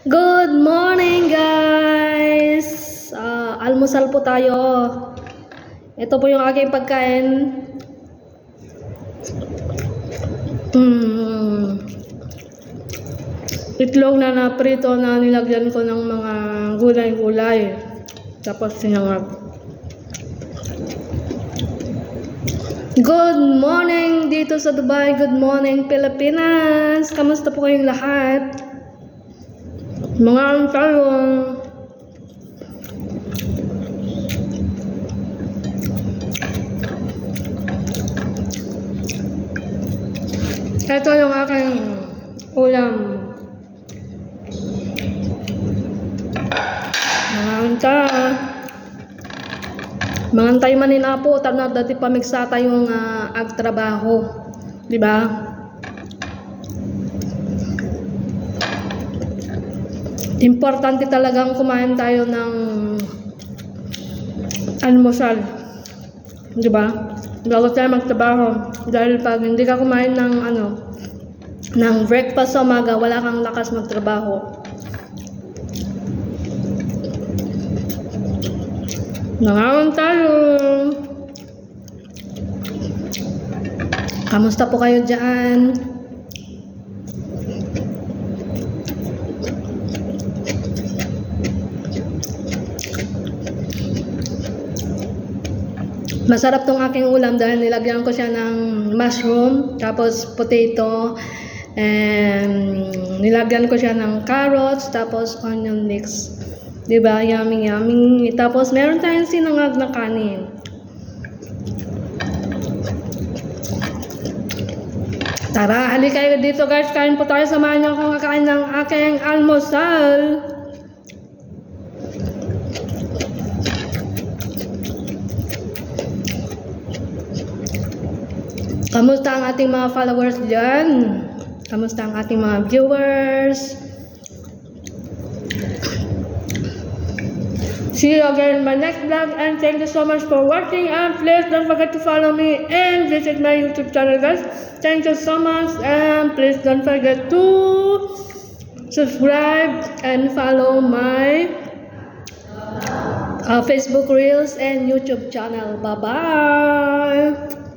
Good morning, guys! Ah, almusal po tayo. Ito po yung aking pagkain. Hmm. Itlog na naprito na nilagyan ko ng mga gulay-gulay. Tapos sinangag. Good morning dito sa Dubai. Good morning, Pilipinas. Kamusta po kayong lahat? Mga talong. Ito yung aking ulam. Mga anta. Mga antay manin na po, tanong dati pamigsata yung uh, agtrabaho. Di ba? Importante talagang kumain tayo ng almusal. Di ba? Bago tayo magtrabaho. Dahil pag hindi ka kumain ng ano, ng breakfast sa umaga, wala kang lakas magtrabaho. Nangangon tayo. Kamusta po kayo dyan? Masarap tong aking ulam dahil nilagyan ko siya ng mushroom, tapos potato, and nilagyan ko siya ng carrots, tapos onion mix. Diba? Yummy, yummy. Tapos meron tayong sinangag na kanin. Tara, hali kayo dito guys. Kain po tayo. Samahan niyo akong kakain ng aking almusal. Kamusta ang ating mga followers dyan? Kamusta ang ating mga viewers? See you again in my next vlog and thank you so much for watching and please don't forget to follow me and visit my YouTube channel guys. Thank you so much and please don't forget to subscribe and follow my uh, Facebook Reels and YouTube channel. Bye-bye!